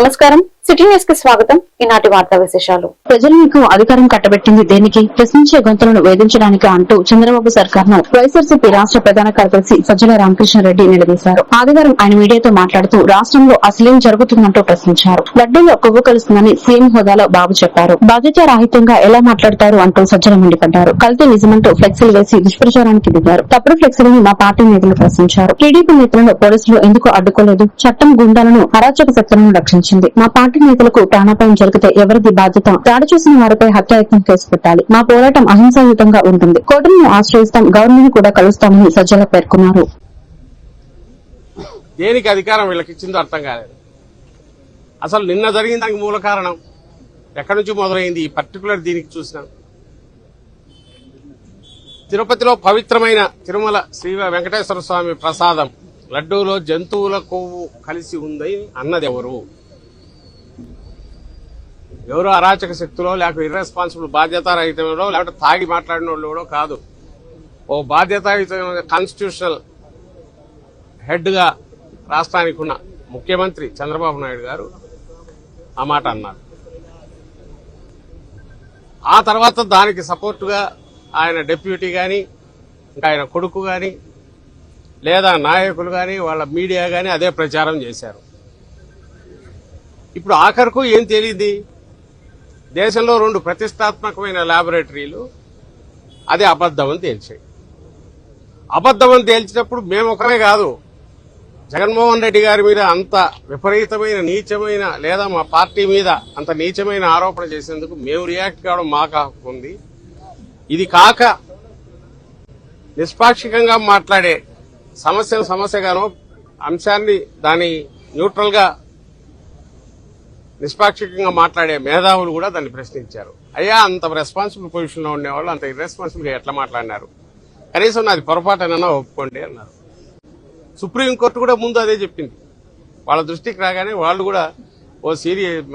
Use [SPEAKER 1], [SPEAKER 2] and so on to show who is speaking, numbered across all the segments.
[SPEAKER 1] నమస్కారం. సిటీ న్యూస్కి స్వాగతం. ఈనాటి వార్తా విశేషాలు.
[SPEAKER 2] ప్రజలకు అధికారం కట్టబెట్టింది దేనికి? ప్రశ్నించే గొంతులను వేధించడానికి అంటూ చంద్రబాబు సర్కార్ను వైఎస్ఆర్సీపీ రాష్ట్ర ప్రధాన కార్యదర్శి సజ్జల రామకృష్ణారెడ్డి నిలదీశారు. ఆదివారం ఆయన మీడియాతో మాట్లాడుతూ రాష్ట్రంలో అసలేం జరుగుతుందంటూ ప్రశ్నించారు. లడ్డూలో కొవ్వు కలుస్తుందని సీఎం హోదాలో బాబు చెప్పారు. బాధ్యత రాహిత్యంగా ఎలా మాట్లాడతారు? అంటూ సజ్జల మండిపడ్డారు. కల్తీ నిజమంటూ ఫ్లెక్సీలు వేసి దుష్ప్రచారానికి దిగారు. తప్పుడు ఫ్లెక్సీలను మా పార్టీ నేతలు ప్రశ్నించారు. టీడీపీ నేతలను పోలీసులు ఎందుకు అడ్డుకోలేదు? చట్టం గుండాలను అరాచక శక్తులను రక్షించింది. మా పార్టీ నేతలకు ప్రాణాపాయం జరిగితే ఎవరిది బాధ్యత? దాడి చేసిన వారిపై హత్యాయత్నం కేసు పెట్టాలి. మా పోరాటం అహింసాయుతంగా ఉంటుంది. కోటమిని ఆశ్రయిస్తాం గవర్నమెంట్ కూడా కలుస్తామని సజ్జల పేర్కొన్నారు.
[SPEAKER 3] దేనికి అధికారం వీళ్ళకి ఇచ్చిందో అర్థం కాలేదు. అసలు నిన్న జరిగిన దానికి మూల కారణం? ఎక్కడి నుంచి మొదలైంది? ఈ పర్టికులర్ దీనికి చూసినా. తిరుపతిలో పవిత్రమైన తిరుమల శ్రీ వెంకటేశ్వర స్వామి ప్రసాదం. లడ్డూలో జంతువుల కొవ్వు కలిసి ఉందని అన్నది ఎవరు ఎవరు అరాచక శక్తులో లేకపోతే ఇర్రెస్పాన్సిబుల్ బాధ్యతారహితంలో లేకపోతే తాగి మాట్లాడిన వాళ్ళు కూడా కాదు. ఓ బాధ్యతాయుతమైన కాన్స్టిట్యూషనల్ హెడ్గా రాష్ట్రానికి ఉన్న ముఖ్యమంత్రి చంద్రబాబు నాయుడు గారు ఆ మాట అన్నారు. ఆ తర్వాత దానికి సపోర్టుగా ఆయన డెప్యూటీ కానీ ఇంకా ఆయన కొడుకు కానీ లేదా నాయకులు కానీ వాళ్ళ మీడియా కానీ అదే ప్రచారం చేశారు. ఇప్పుడు ఆఖరుకు ఏం తెలియదు? దేశంలో రెండు ప్రతిష్టాత్మకమైన ల్యాబొరేటరీలు అది అబద్దమని తేల్చాయి. అబద్దమని తేల్చినప్పుడు మేము ఒకరే కాదు. జగన్మోహన్ రెడ్డి గారి మీద అంత విపరీతమైన నీచమైన లేదా మా పార్టీ మీద అంత నీచమైన ఆరోపణ చేసేందుకు మేము రియాక్ట్ కావడం మాకు హక్కు ఉంది. ఇది కాక నిష్పాక్షికంగా మాట్లాడే సమస్యను సమస్యగానో అంశాన్ని దాని న్యూట్రల్గా నిష్పాక్షికంగా మాట్లాడే మేధావులు కూడా దాన్ని ప్రశ్నించారు. అయ్యా అంత రెస్పాన్సిబుల్ పొజిషన్లో ఉండేవాళ్ళు అంత ఇర్రెస్పాన్సిబుల్గా ఎట్లా మాట్లాడినారు? కనీసం నాది పొరపాటునైనా ఒప్పుకోండి అన్నారు. సుప్రీంకోర్టు కూడా ముందు అదే చెప్పింది. వాళ్ళ దృష్టికి రాగానే వాళ్ళు కూడా ఓ సీరియస్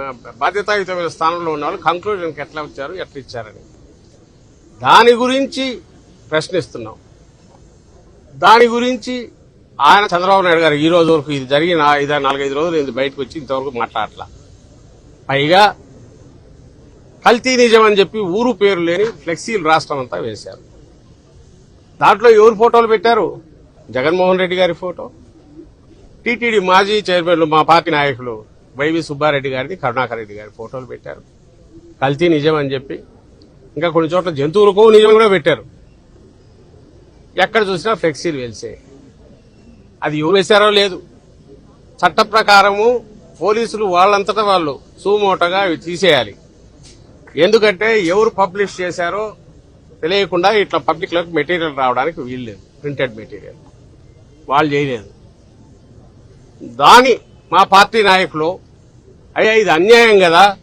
[SPEAKER 3] బాధ్యతాయుతమైన స్థానంలో ఉన్న వాళ్ళు కంక్లూజన్కి ఎట్లా వచ్చారు ఎట్లా ఇచ్చారని. దాని గురించి ప్రశ్నిస్తున్నాం. దాని గురించి ఆయన చంద్రబాబు నాయుడు గారు ఈ రోజు వరకు ఇది జరిగిన ఇదా నాలుగైదు రోజులు ఇది బయటకు వచ్చి ఇంతవరకు మాట్లాడట్లా. పైగా కల్తీ నిజం అని చెప్పి ఊరు పేరు లేని ఫ్లెక్సీలు రాష్ట్రం అంతా వేశారు. దాంట్లో ఎవరు ఫోటోలు పెట్టారు? జగన్మోహన్ రెడ్డి గారి ఫోటో. టీటీడీ మాజీ చైర్మన్లు మా పార్టీ నాయకులు వైవి సుబ్బారెడ్డి గారిది కరుణాకర్ రెడ్డి గారి ఫోటోలు పెట్టారు. కల్తీ నిజం అని చెప్పి. ఇంకా కొన్ని చోట్ల జంతువులకు నిజం కూడా పెట్టారు. ఎక్కడ చూసినా ఫ్లెక్సీలు వెలిసే అది ఎవరు వేశారో లేదు. చట్ట ప్రకారము పోలీసులు వాళ్ళంతటా వాళ్ళు సూమోటగా అవి తీసేయాలి. ఎందుకంటే ఎవరు పబ్లిష్ చేశారో తెలియకుండా ఇట్లా పబ్లిక్లోకి మెటీరియల్ రావడానికి వీల్లేదు. Printed material. వాళ్ళు చేయలేదు. దాని మా పార్టీ నాయకులు అయ్యా ఇది అన్యాయం కదా.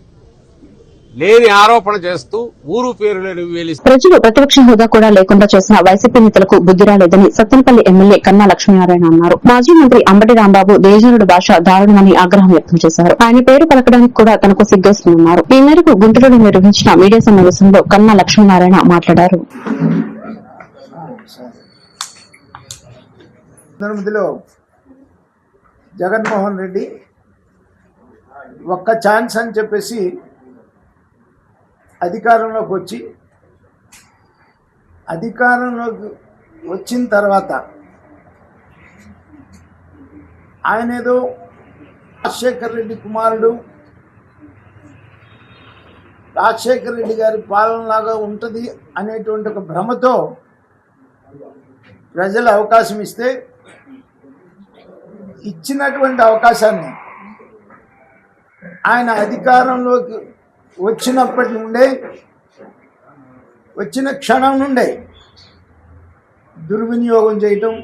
[SPEAKER 3] లేని ఆరోపణ చేస్తూ ఊరు పేరు లేని
[SPEAKER 2] ప్రజలు ప్రతిపక్ష హోదా కూడా లేకుండా చేసిన వైసీపీ నేతలకు బుద్ది రాలేదని సత్తెనపల్లి ఎమ్మెల్యే కన్నా లక్ష్మీనారాయణ అన్నారు. మాజీ మంత్రి అంబటి రాంబాబు దేశరుడు భాష దారుణమని ఆగ్రహం వ్యక్తం చేశారు. ఆయన పేరు పలకడానికి కూడా తనకు సిగ్గేస్తుందన్నారు. ఈ మేరకు గుంటూరులో నిర్వహించిన మీడియా సమావేశంలో కన్నా లక్ష్మీనారాయణ మాట్లాడారు.
[SPEAKER 4] జగన్మోహన్ రెడ్డి ఒక్క ఛాన్స్ అని చెప్పేసి అధికారంలోకి వచ్చి అధికారంలోకి వచ్చిన తర్వాత ఆయన ఏదో రాజశేఖర్ రెడ్డి కుమారుడు రాజశేఖర్ రెడ్డి గారి పాలనలాగా ఉంటుంది అనేటువంటి ఒక భ్రమతో ప్రజలు అవకాశం ఇస్తే ఇచ్చినటువంటి అవకాశాన్ని ఆయన అధికారంలోకి వచ్చినప్పటి నుండే వచ్చిన క్షణం నుండే దుర్వినియోగం చేయటం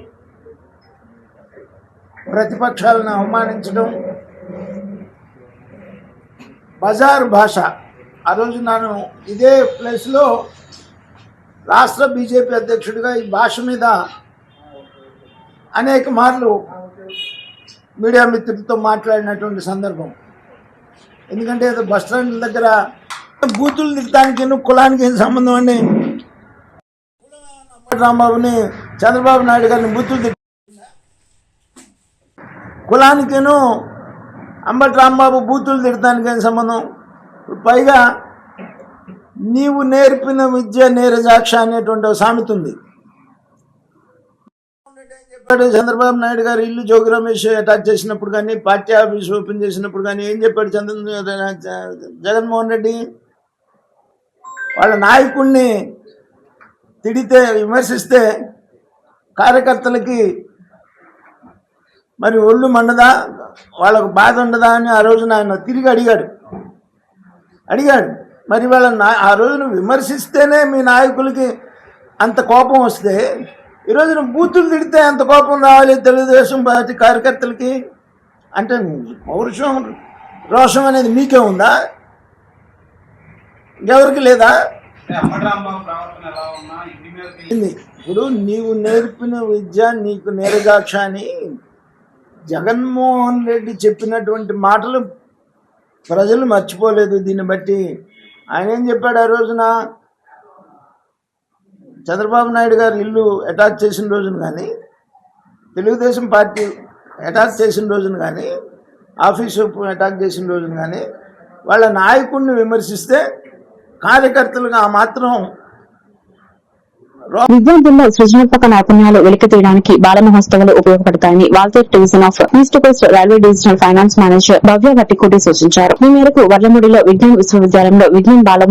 [SPEAKER 4] ప్రతిపక్షాలను అవమానించడం బజార్ భాష. ఆ రోజు నేను ఇదే ప్లేస్లో రాష్ట్ర బీజేపీ అధ్యక్షుడిగా ఈ భాష మీద అనేక మార్లు మీడియా మిత్రులతో మాట్లాడినటువంటి సందర్భం. ఎందుకంటే ఏదో బస్ స్టాండ్ దగ్గర బూతులు తిట్టడానికి కులానికి ఏం సంబంధం అండి? అంబటి రాంబాబుని చంద్రబాబు నాయుడు గారిని బూతులు తిట్టి కులానికేను అంబటి రాంబాబు బూతులు తిడతానికి ఏం సంబంధం? పైగా నీవు నేర్పిన విద్య నేరజాక్ష అనేటువంటి సామెత ఉంది. చంద్రబాబు నాయుడు గారు ఇల్లు జోగి రమేష్ అటాక్ చేసినప్పుడు కానీ పార్టీ ఆఫీస్ ఓపెన్ చేసినప్పుడు కానీ ఏం చెప్పాడు చంద్ర జగన్మోహన్ రెడ్డి? వాళ్ళ నాయకుడిని తిడితే విమర్శిస్తే కార్యకర్తలకి మరి ఒళ్ళు మండదా? వాళ్ళకు బాధ ఉండదా అని ఆ రోజున ఆయన తిరిగి అడిగాడు. అడిగాడు. మరి వాళ్ళ ఆ రోజున విమర్శిస్తేనే మీ నాయకులకి అంత కోపం వస్తే ఈరోజు బూతులు తిడితే అంత కోపం రావాలి తెలుగుదేశం పార్టీ కార్యకర్తలకి? అంటే పౌరుషం రోషం అనేది మీకే ఉందా? ఇంకెవరికి లేదా. ఇప్పుడు నీవు నేర్పిన విద్య నీకు నేరగాక్ష అని జగన్మోహన్ రెడ్డి చెప్పినటువంటి మాటలు ప్రజలు మర్చిపోలేదు. దీన్ని బట్టి ఆయన ఏం చెప్పాడు ఆ రోజున? చంద్రబాబు నాయుడు గారు ఇల్లు అటాచ్ చేసిన రోజున కానీ తెలుగుదేశం పార్టీ అటాక్ చేసిన రోజున కానీ ఆఫీసు అటాక్ చేసిన రోజున కానీ వాళ్ళ నాయకుడిని విమర్శిస్తే కార్యకర్తలుగా ఆ మాత్రం
[SPEAKER 2] విద్యార్థుల్లో సృజనాత్మక నైపుణ్యాలు వెలికి తీయడానికి బాల మహోత్సవాలు ఉపయోగపడతాయని Waltair division of east coast railway divisional finance manager Bhavya Vattikoti సూచించారు. ఈ మేరకు వర్లముడిలో విజ్ఞాన్ విశ్వవిద్యాలయంలో విజ్ఞాన్ బాల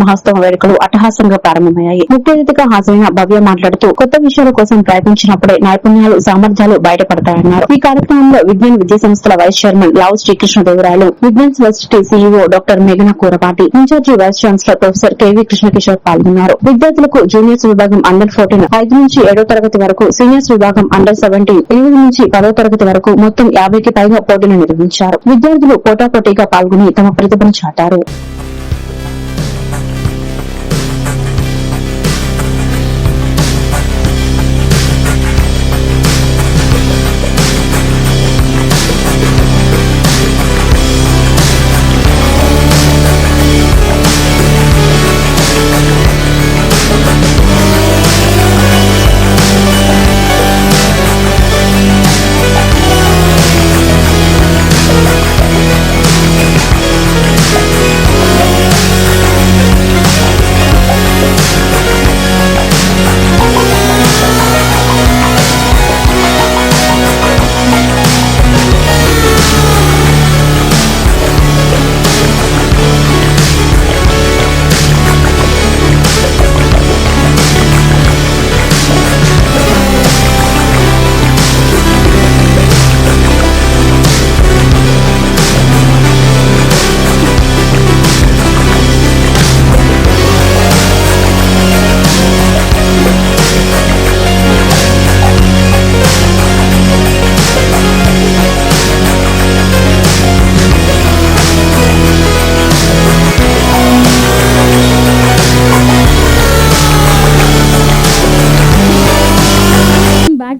[SPEAKER 2] వేడుకలు అట్టహాసంగా ప్రారంభమయ్యాయి. ముఖ్య అతిథిగా హాజరైన భవ్య మాట్లాడుతూ కొత్త విషయాల కోసం ప్రయత్నించినప్పుడే నైపుణ్యాలు సామర్థ్యాలు బయటపడతాయన్నారు. ఈ కార్యక్రమంలో విజ్ఞాన్ విద్యా సంస్థల vice chairman Lavu Srikrishnadevarayalu Vignan university CEO doctor మేఘన Kurapati incharge vice chancellor professor K V Krishnakishore పాల్గొన్నారు. విద్యార్థులకు జూనియర్స్ విభాగం అండర్ ఫోర్టీన్ ఐదు నుంచి ఏడో తరగతి వరకు సీనియర్స్ విభాగం అండర్ సెవెంటీన్ ఎనిమిది నుంచి పదో తరగతి వరకు మొత్తం యాభైకి పైగా పోటీలు నిర్వహించారు. విద్యార్థులు పోటాపోటీగా పాల్గొని తమ ప్రతిభను చాటారు.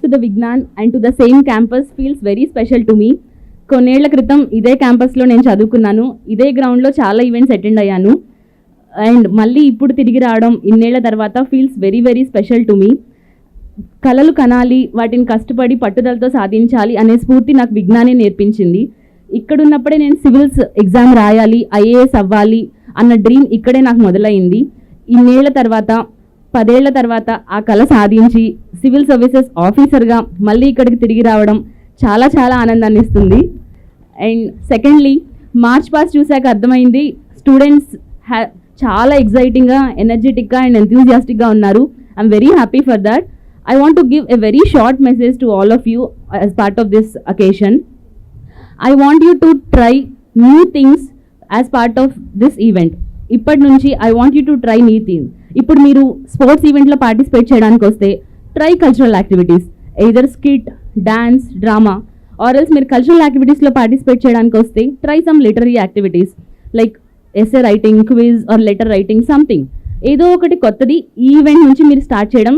[SPEAKER 5] To the Vignan and to the same campus feels very special to me కొన్నేళ్ళ క్రితం ఇదే క్యాంపస్లో నేను చదువుకున్నాను. ఇదే గ్రౌండ్లో చాలా ఈవెంట్స్ అటెండ్ అయ్యాను. అండ్ మళ్ళీ ఇప్పుడు తిరిగి రావడం ఇన్నేళ్ళ తర్వాత feels very very special to me కలలు కనాలి వాటిని కష్టపడి పట్టుదలతో సాధించాలి అనే స్ఫూర్తి నాకు విజ్ఞానే నేర్పించింది. ఇక్కడున్నప్పుడే నేను సివిల్స్ ఎగ్జామ్ రాయాలి ఐఏఎస్ అవ్వాలి అన్న డ్రీమ్ ఇక్కడే నాకు మొదలైంది. ఇన్నేళ్ళ తర్వాత పదేళ్ళ తర్వాత ఆ కళ సాధించి సివిల్ సర్వీసెస్ ఆఫీసర్గా మళ్ళీ ఇక్కడికి తిరిగి రావడం చాలా చాలా ఆనందాన్ని ఇస్తుంది. అండ్ సెకండ్లీ మార్చ్ పాస్ చూశాక అర్థమైంది స్టూడెంట్స్ హ్యా చాలా ఎగ్జైటింగ్గా ఎనర్జెటిక్గా అండ్ ఎంతూజియాస్టిక్గా ఉన్నారు. I'm very happy for that I want to give a very short message to all of you as part of this occasion I want you to try new things as part of this event ఇప్పటి నుంచి I want you to try new thing ఇప్పుడు మీరు sports ఈవెంట్లో participate చేయడానికి వస్తే try cultural activities either skit dance drama or else మీరు cultural యాక్టివిటీస్లో participate చేయడానికి వస్తే try some literary activities like essay writing quiz or letter writing something ఏదో ఒకటి కొత్తది ఈవెంట్ నుంచి మీరు స్టార్ట్ చేయడం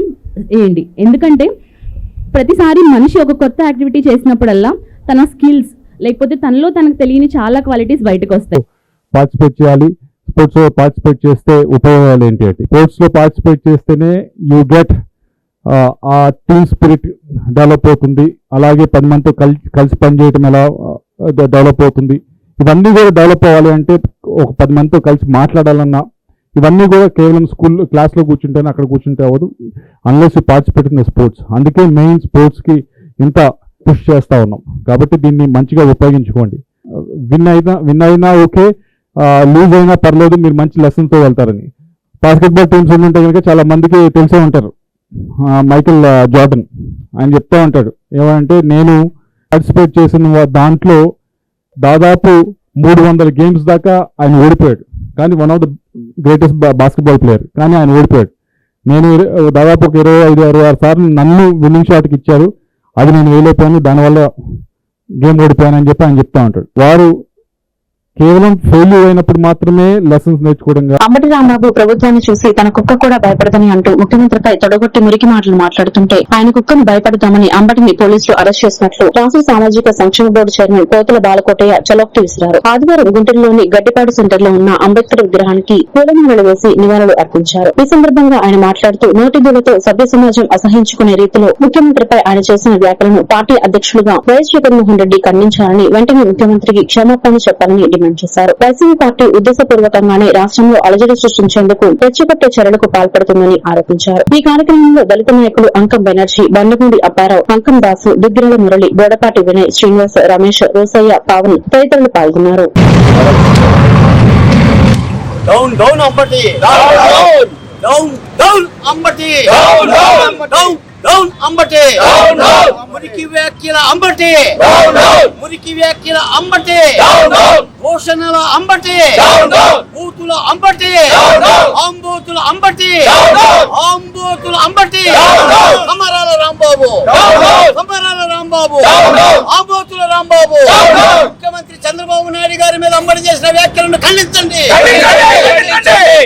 [SPEAKER 5] వేయండి ఎందుకంటే ప్రతిసారి మనిషి ఒక కొత్త యాక్టివిటీ చేసినప్పుడల్లా తన స్కిల్స్ లేకపోతే తనలో తనకు తెలియని చాలా క్వాలిటీస్ బయటకు వస్తాయి.
[SPEAKER 6] పార్టిసిపేట్ చేయాలి. స్పోర్ట్స్లో పార్టిసిపేట్ చేస్తే ఉపయోగాలు ఏంటి అంటే స్పోర్ట్స్లో పార్టిసిపేట్ చేస్తేనే you get a team spirit develop అవుతుంది. అలాగే పది మందితో కలిసి కలిసి పనిచేయటం ఎలా డెవలప్ అవుతుంది. ఇవన్నీ కూడా డెవలప్ అవ్వాలి అంటే ఒక పది మందితో కలిసి మాట్లాడాలన్నా ఇవన్నీ కూడా కేవలం స్కూల్ క్లాస్లో కూర్చుంటేనే అక్కడ కూర్చుంటే అవ్వదు. అన్లెస్ పార్టిసిపేట్ ఇన్ స్పోర్ట్స్ అందుకే మెయిన్ స్పోర్ట్స్కి ఇంత పుష్ చేస్తూ ఉన్నాం. కాబట్టి దీన్ని మంచిగా ఉపయోగించుకోండి. విన్ అయినా విన్ అయినా ఓకే లూజ్ అయినా పర్లేదు మీరు మంచి లెసన్తో వెళ్తారని. బాస్కెట్బాల్ టీమ్స్ ఉంటే కనుక చాలా మందికి తెలిసే ఉంటారు. మైకిల్ మైకేల్ జార్డన్ ఆయన చెప్తూ ఉంటాడు ఏమంటే నేను పార్టిసిపేట్ చేసిన దాంట్లో దాదాపు మూడు వందల గేమ్స్ దాకా ఆయన ఓడిపోయాడు. కానీ one of the greatest basketball player కానీ ఆయన ఓడిపోయాడు. నేను దాదాపు ఒక ఇరవై ఐదు అరవై ఆరు సార్లు నన్ను విన్నింగ్ షాట్కి ఇచ్చారు అది నేను వేయలేకపోయాను దానివల్ల గేమ్ ఓడిపోయానని చెప్పి ఆయన చెప్తా ఉంటాడు. వారు కేవలం ఫెయిల్యూర్ అయినప్పుడు మాత్రమే లెసన్స్ నేర్చుకోవడం
[SPEAKER 2] అంబటి రాంబాబు ప్రభుత్వాన్ని చూసి తన కుక్క కూడా భయపడదని అంటూ ముఖ్యమంత్రిపై తొడగొట్టి మురికి మాటలు మాట్లాడుతుంటే ఆయన కుక్కను భయపడతామని అంబటిని పోలీసులు అరెస్ట్ చేసినట్లు రాష్ట్ర సామాజిక సంక్షేమ బోర్డు చైర్మన్ కోతల బాలకోటయ్య చలోక్తి విసిరారు. ఆదివారం గుంటూరులోని గడ్డిపాడు సెంటర్లో ఉన్న అంబేద్కర్ విగ్రహానికి పూలమాలలు వేసి నివాళులు అర్పించారు. ఈ సందర్భంగా ఆయన మాట్లాడుతూ నోటిదులతో సభ్య సమాజం అసహించుకునే రీతిలో ముఖ్యమంత్రిపై ఆయన చేసిన వ్యాఖ్యలను పార్టీ అధ్యక్షులుగా వైఎస్ జగన్మోహన్ రెడ్డి ఖండించాలని వెంటనే ముఖ్యమంత్రికి క్షమాపణ చెప్పాలని డిమాండ్ చేశారు. వైసీపీ పార్టీ ఉద్దేశపూర్వకంగానే రాష్ట్రంలో అలజడి సృష్టించేందుకు రెచ్చగొట్టే చర్యలకు పాల్పడుతుందని ఆరోపించారు. ఈ కార్యక్రమంలో దళిత నాయకులు అంకం బెనర్జీ బండమూడి అప్పారావు అంకం దాసు దుగ్గిరాల మురళి బోడపాటి వినయ్ శ్రీనివాస్ రమేష్ రోసయ్య పవన్ తదితరులు పాల్గొన్నారు.
[SPEAKER 7] Down down Ambati! Down down down Ambati! Down down down Ambati మురికి వ్యాఖ్యల అంబటి మురికి వ్యాఖ్యల అంబటి ఘోషణల అంబటి బూతుల అంబటి ఆంబోతుల అంబటి ఆంబోతుల అంబటి సమరాల రాంబాబు సమరాల రాంబాబు ఆంబోతుల రాంబాబు ముఖ్యమంత్రి చంద్రబాబు నాయుడు గారి మీద అంబడి చేసిన వ్యాఖ్యలను ఖండించండి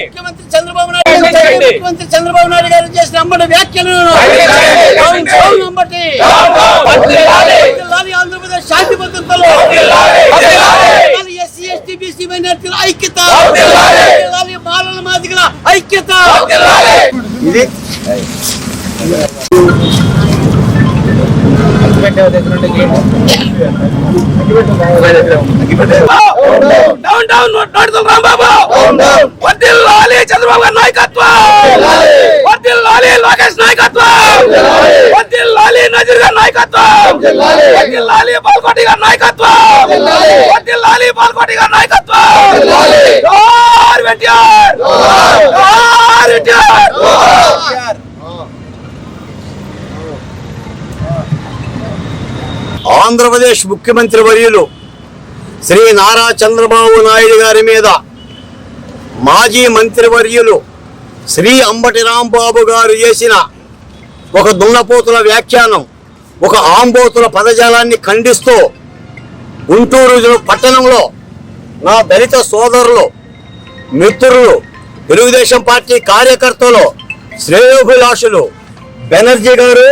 [SPEAKER 7] ముఖ్యమంత్రి చంద్రబాబు నాయుడు ముఖ్యమంత్రి చంద్రబాబు నాయుడు గారు చేసిన అమ్మడి వర్ధిల్లాలి ఆంధ్రప్రదేశ్ శాంతి భద్రతలు. ఎస్సీ ఎస్టీ బీసీ మైనార్టీల ఐక్యత. బాలల మాదిగల ఐక్యత. ఇది. డౌన్ డౌన్ నోటితో రాంబాబు వర్ధిల్లాలి చంద్రబాబు గారి నాయకత్వం వర్ధిల్లాలి లోకేష్ నాయకత్వం వర్ధిల్లాలి నజీర్ గారి నాయకత్వం వర్ధిల్లాలి బాల్కోటి గారి నాయకత్వం వర్ధిల్లాలి బాల్కోటి గారి నాయకత్వం జోహార్ ఎన్టీఆర్ జోహార్ ఎన్టీఆర్ ఆంధ్రప్రదేశ్ ముఖ్యమంత్రి వర్యులు శ్రీ నారా చంద్రబాబు నాయుడు గారి మీద మాజీ మంత్రివర్యులు శ్రీ అంబటి రాంబాబు గారు చేసిన ఒక దున్నపోతుల వ్యాఖ్యానం ఒక ఆంబోతుల పదజాలాన్ని ఖండిస్తూ గుంటూరు పట్టణంలో నా దళిత సోదరులు మిత్రులు తెలుగుదేశం పార్టీ కార్యకర్తలు శ్రేయోభిలాషులు బెనర్జీ గారు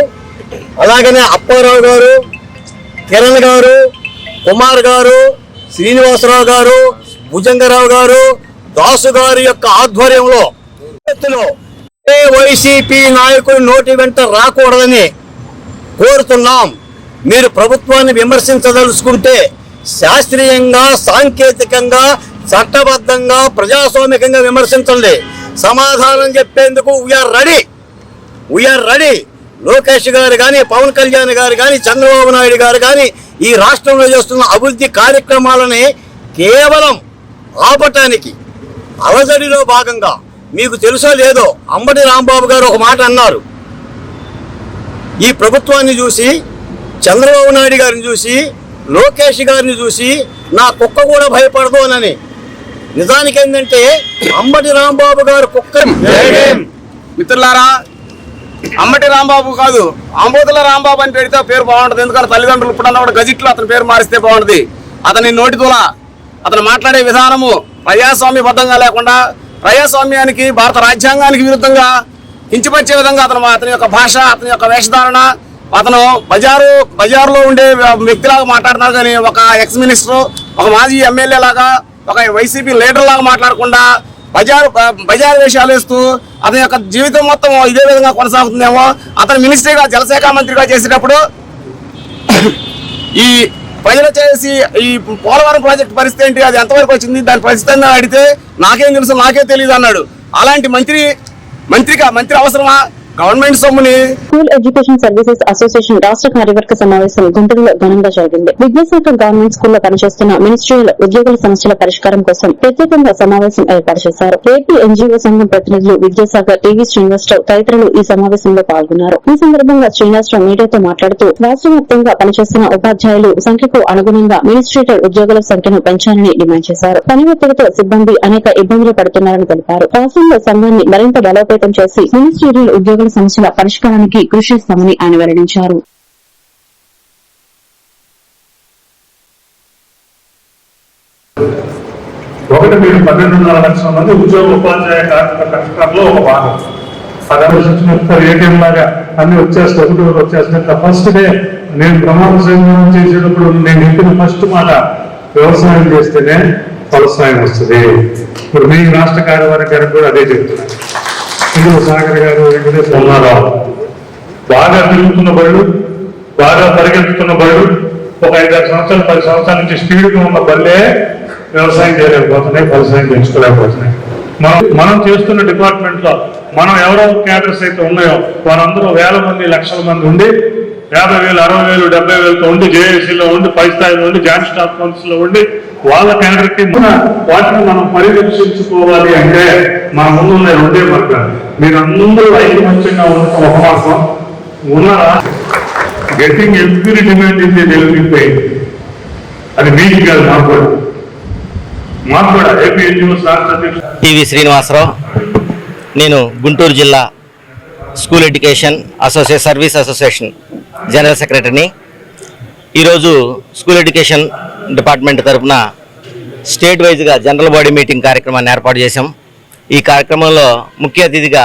[SPEAKER 7] అలాగనే అప్పారావు గారు కిరణ్ గారు కుమార్ గారు శ్రీనివాసరావు గారు భుజంగరావు గారు దాసు గారి యొక్క ఆధ్వర్యంలో ఎత్తులో ఏ వైసీపీ నాయకుడు నోటి వెంట రాకూడదని కోరుతున్నాం. మీరు ప్రభుత్వాన్ని విమర్శించదలుచుకుంటే శాస్త్రీయంగా సాంకేతికంగా చట్టబద్ధంగా ప్రజాస్వామికంగా విమర్శించండి. సమాధానం చెప్పేందుకు we're ready we're ready Lokesh garu కానీ పవన్ కళ్యాణ్ గారు కానీ చంద్రబాబు నాయుడు గారు కానీ ఈ రాష్ట్రంలో చేస్తున్న అభివృద్ధి కార్యక్రమాలని కేవలం ఆపటానికి అలజడిలో భాగంగా మీకు తెలుసో లేదో అంబటి రాంబాబు గారు ఒక మాట అన్నారు. ఈ ప్రభుత్వాన్ని చూసి చంద్రబాబు నాయుడు గారిని చూసి లోకేష్ గారిని చూసి నా కుక్క కూడా భయపడదు అని నిజానికి ఏంటంటే అంబటి రాంబాబు గారు కుక్క
[SPEAKER 8] మిత్రులారా అమ్మటి రాంబాబు కాదు ఆంబోతుల రాంబాబు అని పెడితే పేరు బాగుంటుంది. ఎందుకంటే తల్లిదండ్రులు ఇప్పుడన్నా కూడా గజిట్లో అతని పేరు మారిస్తే బాగుంటుంది. అతని నోటితుల అతను మాట్లాడే విధానము ప్రజాస్వామ్యబద్ధంగా లేకుండా ప్రజాస్వామ్యానికి భారత రాజ్యాంగానికి విరుద్ధంగా కించిపరిచే విధంగా అతను అతని యొక్క భాష అతని యొక్క వేషధారణ అతను బజారు బజారులో ఉండే వ్యక్తిలాగా మాట్లాడుతున్నారు కానీ ఒక ఎక్స్ మినిస్టర్ ఒక మాజీ ఎమ్మెల్యే లాగా ఒక వైసీపీ లీడర్ లాగా మాట్లాడకుండా బజారు బజారు వేషాలు వేస్తూ అతని యొక్క జీవితం మొత్తం ఇదే విధంగా కొనసాగుతుందేమో అతను మినిస్ట్రీగా జలశాఖ మంత్రిగా చేసేటప్పుడు ఈ
[SPEAKER 9] ప్రజలు చేసి ఈ పోలవరం ప్రాజెక్ట్ పరిస్థితి ఏంటి అది ఎంతవరకు వచ్చింది దాని పరిస్థితి అడిగితే నాకేం తెలుసు నాకే తెలియదు అన్నాడు. అలాంటి మంత్రి మంత్రిగా మంత్రి అవసరమా? గవర్నమెంట్ సొమ్ముని
[SPEAKER 2] స్కూల్ ఎడ్యుకేషన్ సర్వీసెస్ అసోసియేషన్ రాష్ట్ర కార్యవర్గ సమావేశం గుంటూరులో ఘనంగా జరిగింది. విద్యాశాఖ గవర్నమెంట్ స్కూల్లో పనిచేస్తున్న మినిస్ట్రీల ఉద్యోగుల సమస్యల పరిష్కారం కోసం ప్రత్యేకంగా సమావేశం ఏర్పాటు చేశారు. ఏపీ ఎన్జీఓ సంఘం ప్రతినిధులు విద్యాశాఖ టీవీ శ్రీనివాసరావు తదితరులు ఈ సమావేశంలో పాల్గొన్నారు. ఈ సందర్భంగా శ్రీనివాసరావు మీడియాతో మాట్లాడుతూ రాష్ట్ర వ్యాప్తంగా పనిచేస్తున్న ఉపాధ్యాయులు సంఖ్యకు అనుగుణంగా మినిస్ట్రేటర్ ఉద్యోగుల సంఖ్యను పెంచాలని డిమాండ్ చేశారు. పని ఒత్తిడితో సిబ్బంది అనేక ఇబ్బందులు పడుతున్నారని తెలిపారు. రాష్ట్రంలో సంఘాన్ని మరింత బలోపేతం చేసి మినిస్ట్రీరియల్ ఉద్యోగుల సమస్యల పరిష్కారానికి కృషి చేస్తామని ఆయన వెల్లడించారు.
[SPEAKER 10] ఒకటి మీరు పన్నెండున్నర లక్షల మంది ఉద్యోగ ఉపాధ్యాయ కార్మిక కష్టంలో ఒక భాగం పదవి ఏటీఎం లాగా అన్ని వచ్చేస్తాయి ఒకటి ఒకటి వచ్చేస్తాయి ఫస్ట్ డే నేను ప్రమాణ స్వీకారం చేసేటప్పుడు నేను చెప్పిన ఫస్ట్ మాట వ్యవసాయం చేస్తేనే ఫలసాయం వస్తుంది. ఇప్పుడు మీ రాష్ట్ర కార్యవర్గానికి కూడా అదే చెప్తున్నాను. ఇందులో సాగర్ గారు వెంకటేశ్వర బాగా తిరుగుతున్న బళ్ళు బాగా పరిగెత్తుతున్న బళ్ళు ఒక ఐదారు సంవత్సరాలు పది సంవత్సరాల నుంచి స్పీడ్గా ఉన్న బళ్ళే వ్యవసాయం చేయలేకపోతున్నాయి వ్యవసాయం పెంచుకోలేకపోతున్నాయి. మనం మనం చేస్తున్న డిపార్ట్మెంట్లో మనం ఎవరెవరు క్యాడర్స్ అయితే ఉన్నాయో వారందరూ వేల మంది లక్షల మంది ఉండి యాభై వేలు అరవై వేలు డెబ్బై వేలతో ఉండి జేఏసీలో ఉండి పై స్థాయిలో ఉండి జాయింట్ స్టాఫ్ కౌన్సిల్లో ఉండి వాళ్ళ క్యాడర్ కింద వాటిని మనం పరిరక్షించుకోవాలి అంటే మన ముందు ఉన్న రెండే మార్గాలు. మీరు అందరూ ఐకమత్యంగా ఉండటం ఒక మార్గం. ఉన్నారా? Getting every demand in the delivery అది మీకు కాదు మాకు కూడా. మాకు కూడా. ఏపీ ఎన్జిఓ రాష్ట్ర అధ్యక్షుడు
[SPEAKER 11] శ్రీనివాసరావు. నేను గుంటూరు జిల్లా school education association service association general సెక్రటరీని. ఈరోజు స్కూల్ ఎడ్యుకేషన్ డిపార్ట్మెంట్ తరపున స్టేట్ వైజ్గా జనరల్ బాడీ మీటింగ్ కార్యక్రమాన్ని ఏర్పాటు చేశాం. ఈ కార్యక్రమంలో ముఖ్య అతిథిగా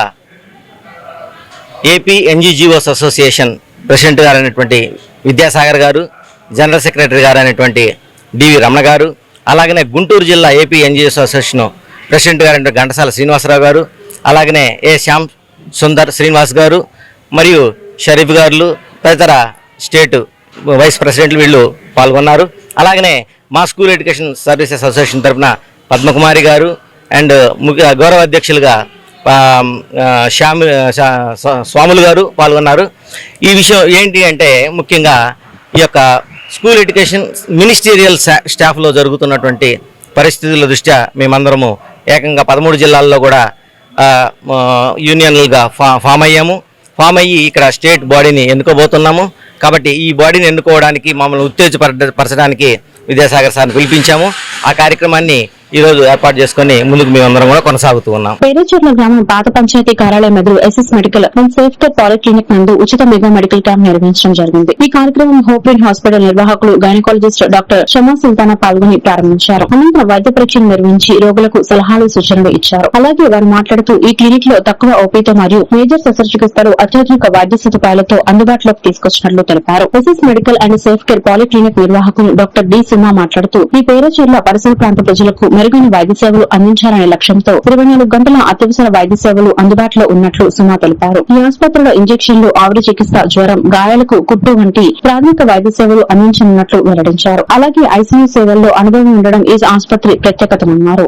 [SPEAKER 11] ఏపీ ఎన్జీజీఓస్ అసోసియేషన్ ప్రెసిడెంట్ గారు అయినటువంటి విద్యాసాగర్ గారు జనరల్ సెక్రటరీ గారు అయినటువంటి డివి రమణ గారు అలాగనే గుంటూరు జిల్లా ఏపీ ఎన్జిఓస్ అసోసియేషన్ ప్రెసిడెంట్ గారు అయినటువంటి ఘంటసాల శ్రీనివాసరావు గారు అలాగనే ఏ శ్యామ్ సుందర్ శ్రీనివాస్ గారు మరియు షరీఫ్ గారు తదితర స్టేట్ వైస్ ప్రెసిడెంట్లు వీళ్ళు పాల్గొన్నారు. అలాగనే మా స్కూల్ ఎడ్యుకేషన్ సర్వీసెస్ అసోసియేషన్ తరఫున పద్మకుమారి గారు అండ్ ముఖ్య గౌరవ అధ్యక్షులుగా ఆ, స్వాములు గారు పాల్గొన్నారు. ఈ విషయం ఏంటి అంటే ముఖ్యంగా ఈ యొక్క స్కూల్ ఎడ్యుకేషన్ మినిస్టీరియల్ స్టా- స్టాఫ్లో జరుగుతున్నటువంటి పరిస్థితుల దృష్ట్యా మేమందరము ఏకంగా పదమూడు జిల్లాల్లో కూడా యూనియన్లుగా ఫా ఫామ్ అయ్యాము. ఫామ్ అయ్యి ఇక్కడ స్టేట్ బాడీని ఎన్నుకోబోతున్నాము. కాబట్టి ఈ బాడీని ఎన్నుకోవడానికి మమ్మల్ని ఉత్తేజపరచడానికి విద్యాసాగర్ సార్ని పిలిపించాము. ఆ కార్యక్రమాన్ని ఈరోజు ఏర్పాటు చేసుకుని ముందుకు మేమందరం కూడా కొనసాగుతూ ఉన్నాం.
[SPEAKER 2] పేరేచర్ల గ్రామం పాత పంచాయతీ కార్యాలయం ఎదురు S S medical and safe care polyclinic నందు ఉచిత మెగా మెడికల్ క్యాంప్ నిర్వహించడం జరిగింది. ఈ కార్యక్రమం హోప్రిన్ హాస్పిటల్ నిర్వాహకులు గైనకాలజిస్ట్ డాక్టర్ షమా సుల్తానా పాల్గొని ప్రారంభించారు. అనంతరం వైద్య పరీక్షలు నిర్వహించి రోగులకు సలహాలు సూచనలు ఇచ్చారు. అలాగే వారు మాట్లాడుతూ ఈ క్లినిక్లో తక్కువ ఓపీతో మరియు మేజర్ శస్త్రచికిత్సలు అత్యాధునిక వైద్య సదుపాయాలతో అందుబాటులోకి తీసుకొచ్చినట్లు తెలిపారు. SS medical and safe care polyclinic నిర్వాహకులు డాక్టర్ డి సినిమా మాట్లాడుతూ ఈ పేరేచర్ల పరిసర ప్రాంత ప్రజలకు మెరుగైన వైద్య సేవలు అందించాలనే లక్ష్యంతో ఇరవై నాలుగు గంటల అత్యవసర వైద్య సేవలు అందుబాటులో ఉన్నట్లు సుమా తెలిపారు. ఈ ఆసుపత్రిలో ఇంజెక్షన్లు ఆవిరి చికిత్స జ్వరం గాయాలకు కుట్టు వంటి ప్రాథమిక వైద్య సేవలు అందించనున్నట్లు వెల్లడించారు. అలాగే ఐసీయూ సేవల్లో అనుభవం ఉండడం ఈ ఆసుపత్రి ప్రత్యేకతమన్నారు.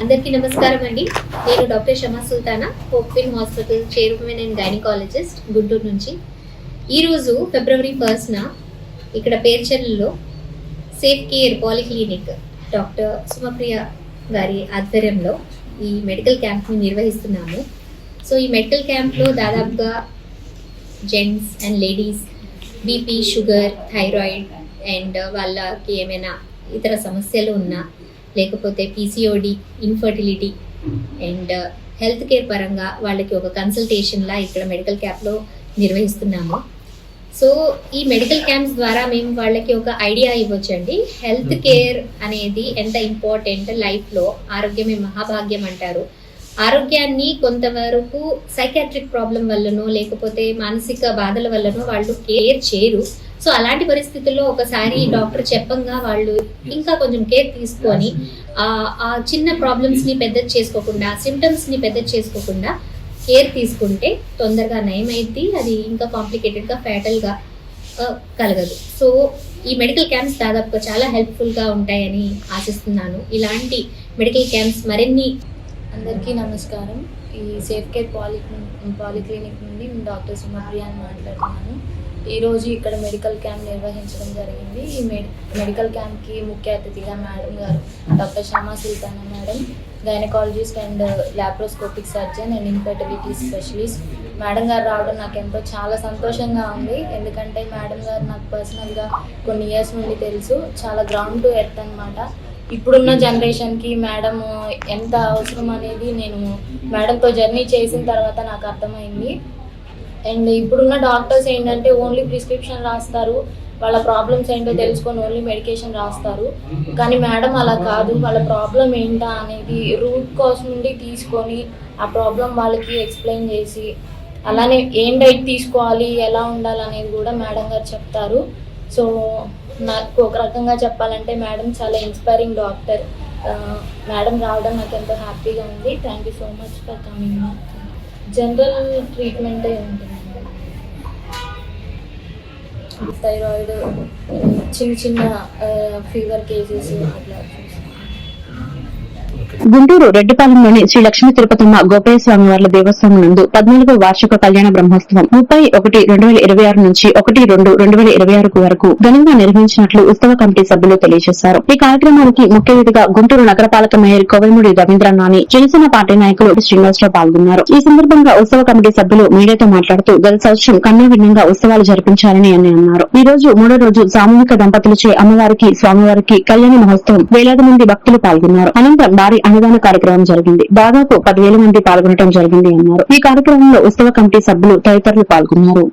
[SPEAKER 12] అందరికీ నమస్కారం అండి. నేను doctor Shama Sultana Hopewin hospital chairman and gynaecologist Guntur నుంచి. ఈరోజు ఫిబ్రవరి ఫస్ట్న ఇక్కడ పేర్చర్లలో safe care polyclinic doctor Sumapriya గారి ఆధ్వర్యంలో ఈ మెడికల్ క్యాంప్ని నిర్వహిస్తున్నాము. సో ఈ మెడికల్ క్యాంప్లో దాదాపుగా gents and ladies BP sugar thyroid and వాళ్ళకి ఏమైనా ఇతర సమస్యలు ఉన్నా లేకపోతే PCOD infertility and health care పరంగా వాళ్ళకి ఒక కన్సల్టేషన్లా ఇక్కడ మెడికల్ క్యాంప్లో నిర్వహిస్తున్నాము. సో ఈ మెడికల్ క్యాంప్స్ ద్వారా మేము వాళ్ళకి ఒక ఐడియా ఇవ్వచ్చండి. హెల్త్ కేర్ అనేది ఎంత ఇంపార్టెంట్ లైఫ్లో ఆరోగ్యమే మహాభాగ్యం అంటారు. ఆరోగ్యాన్ని కొంతవరకు సైకాట్రిక్ ప్రాబ్లం వల్లనో లేకపోతే మానసిక బాధల వల్లనో వాళ్ళు కేర్ చేయరు. సో అలాంటి పరిస్థితుల్లో ఒకసారి డాక్టర్ చెప్పంగా వాళ్ళు ఇంకా కొంచెం కేర్ తీసుకొని ఆ చిన్న ప్రాబ్లమ్స్ని పెద్ద చేసుకోకుండా సిమ్టమ్స్ని పెద్ద చేసుకోకుండా కేర్ తీసుకుంటే తొందరగా నయమైద్ది అది ఇంకా కాంప్లికేటెడ్గా ఫ్యాటల్గా కలగదు. సో ఈ మెడికల్ క్యాంప్స్ దాదాపుగా చాలా హెల్ప్ఫుల్గా ఉంటాయని ఆశిస్తున్నాను. ఇలాంటి మెడికల్ క్యాంప్స్ మరిన్ని
[SPEAKER 13] అందరికీ నమస్కారం. ఈ సేఫ్ కేర్ పాలి పాలిక్లినిక్ నుండి నేను డాక్టర్ సుమప్రియ అని మాట్లాడుతున్నాను. ఈరోజు ఇక్కడ మెడికల్ క్యాంప్ నిర్వహించడం జరిగింది. ఈ మెడి మెడికల్ క్యాంప్కి ముఖ్య అతిథిగా madam garu doctor Shama Sultana madam gynaecologist and laparoscopic surgeon and infertility specialist madam garu రావడం నాకు ఎంతో చాలా సంతోషంగా ఉంది. ఎందుకంటే మేడం గారు నాకు పర్సనల్గా కొన్ని ఇయర్స్ నుండి తెలుసు. చాలా గ్రౌండ్ టు ఎర్త్ అనమాట ఇప్పుడున్న జనరేషన్కి మేడం ఎంత అవసరం అనేది నేను మేడంతో జర్నీ చేసిన తర్వాత నాకు అర్థమైంది. అండ్ ఇప్పుడున్న డాక్టర్స్ ఏంటంటే ఓన్లీ ప్రిస్క్రిప్షన్ రాస్తారు. వాళ్ళ ప్రాబ్లమ్స్ ఏంటో తెలుసుకొని ఓన్లీ మెడికేషన్ రాస్తారు. కానీ మేడం అలా కాదు. వాళ్ళ ప్రాబ్లం ఏంటా అనేది రూట్ కాజ్ నుండి తీసుకొని ఆ ప్రాబ్లం వాళ్ళకి ఎక్స్ప్లెయిన్ చేసి అలానే ఏం డైట్ తీసుకోవాలి ఎలా ఉండాలి అనేది కూడా మేడం గారు చెప్తారు. సో నాకు ఒక రకంగా చెప్పాలంటే మేడం చాలా ఇన్స్పైరింగ్ డాక్టర్. మేడం రావడం నాకు ఎంతో హ్యాపీగా ఉంది. Thank you so much for coming general ట్రీట్మెంటే ఉంటుంది? థైరాయిడ్ చిన్న చిన్న ఫీవర్ కేసెస్ అట్లా.
[SPEAKER 2] గుంటూరు రెడ్డిపాలెంలోని శ్రీ లక్ష్మీ తిరుపతమ్మ గోపయ్య స్వామి వార్ల దేవస్థానం నందు పద్నాలుగో వార్షిక కళ్యాణ బ్రహ్మోత్సవం ముప్పై ఒకటి రెండు వేల ఇరవై ఆరు నుంచి ఒకటి రెండు రెండు వేల ఇరవై ఆరు వరకు ఘనంగా నిర్వహించినట్లు ఉత్సవ కమిటీ సభ్యులు తెలియజేశారు. ఈ కార్యక్రమానికి ముఖ్య అతిథిగా గుంటూరు నగరపాలక మేయర్ కోవెలమూడి రవీంద్ర నాని జనసేన పార్టీ నాయకులు శ్రీనివాసరావు పాల్గొన్నారు. ఈ సందర్భంగా ఉత్సవ కమిటీ సభ్యులు మీడియాతో మాట్లాడుతూ గత సంవత్సరం కన్నా భిన్నంగా ఉత్సవాలు జరిపించాలని అని అన్నారు. ఈ రోజు మూడో రోజు సామూహిక దంపతులచే అమ్మవారికి స్వామివారికి కళ్యాణ మహోత్సవం వేలాది మంది భక్తులు పాల్గొన్నారు. అనంతరం భారీ అన్నదాన కార్యక్రమం జరిగింది. దాదాపు పదివేల మంది పాల్గొనడం జరిగింది అన్నారు. ఈ కార్యక్రమంలో ఉత్సవ కమిటీ సభ్యులు తదితరులు పాల్గొన్నారు.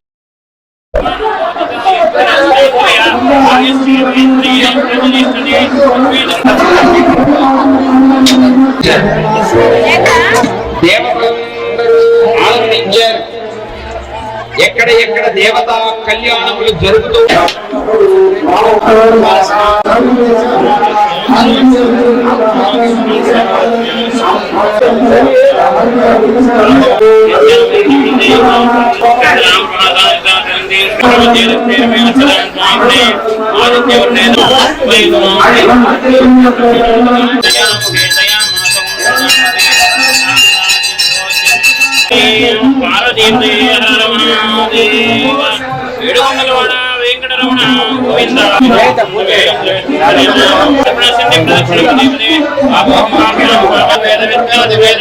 [SPEAKER 14] దేవతలందరూ ఆనందించారు ఎక్కడ ఎక్కడ దేవతా కళ్యాణములు జరుగుతూ
[SPEAKER 7] ఏడుకొండలవాడ వెంకటరమణ గోవింద వేద విద్యాది వేద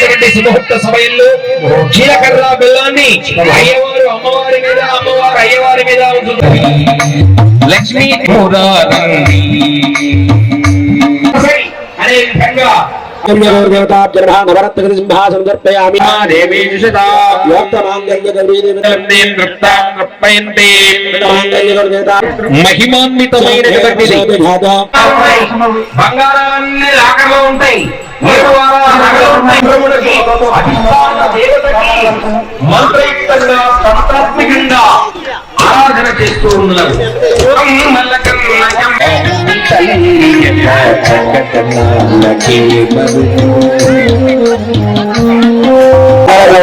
[SPEAKER 14] మహోన్నతమైనటువంటి సుముహూర్త సమయంలో. జీలకర్ర బెల్లాన్ని అయ్యవారు అమ్మవారి మీద అమ్మవారు అయ్యవారి మీద లక్ష్మీ అనే విధంగా మహిమాన్వితమైనటువంటిది బంగారాన్ని లాకర్లో ఉంటాయి. మంత్రయుక్తంగా సంతాత్మికంగా ఆరాధన చేస్తూ ఉన్నారు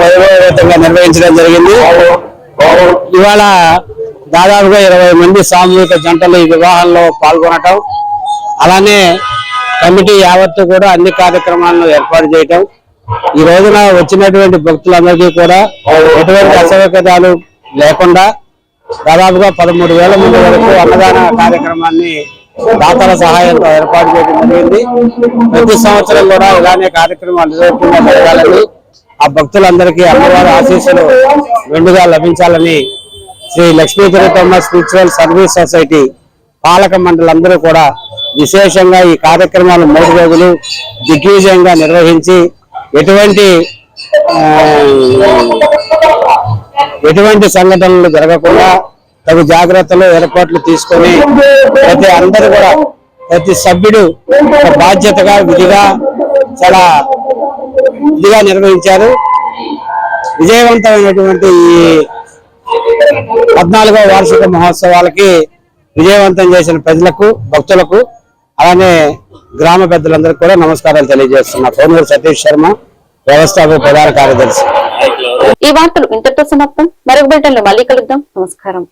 [SPEAKER 8] వైభవపేతంగా నిర్వహించడం జరిగింది. ఇవాళ దాదాపుగా ఇరవై మంది సామూహిక జంటలు ఈ వివాహంలో పాల్గొనటం. అలానే కమిటీ యావత్తు కూడా అన్ని కార్యక్రమాలను ఏర్పాటు చేయటం. ఈ రోజున వచ్చినటువంటి భక్తులందరికీ కూడా ఎటువంటి అసౌకర్యాలు లేకుండా దాదాపుగా పదమూడు వేల మంది వరకు అన్నదాన కార్యక్రమాన్ని దాతల సహాయంతో ఏర్పాటు చేయడం జరిగింది. ప్రతి సంవత్సరం కూడా ఇలానే కార్యక్రమాలు నిర్వహించకుండా జరగాలని ఆ భక్తులందరికీ అమ్మవారి ఆశీస్సులు మెండుగా లభించాలని Shri Lakshmi Tirupamma spiritual service society పాలక మండలందరూ కూడా విశేషంగా ఈ కార్యక్రమాలు మూడు రోజులు దిగ్విజయంగా నిర్వహించి ఎటువంటి ఎటువంటి సంఘటనలు జరగకుండా తగు జాగ్రత్తలు ఏర్పాట్లు తీసుకొని ప్రతి అందరూ కూడా ప్రతి సభ్యుడు బాధ్యతగా విధిగా చాలా ఇదిగా నిర్వహించారు. విజయవంతమైనటువంటి ఈ పద్నాలుగవ వార్షిక మహోత్సవాలకి విజయవంతం చేసిన ప్రజలకు భక్తులకు అలానే గ్రామ పెద్దలందరికీ కూడా నమస్కారాలు తెలియజేస్తున్నా. కోనూరు సతీష్ శర్మ వ్యవస్థాపక ప్రధాన కార్యదర్శి.
[SPEAKER 1] ఈ వార్తలు ఇంతటితో సమాప్తం. మరొక బిడ్డలు మళ్ళీ కలుద్దాం. నమస్కారం.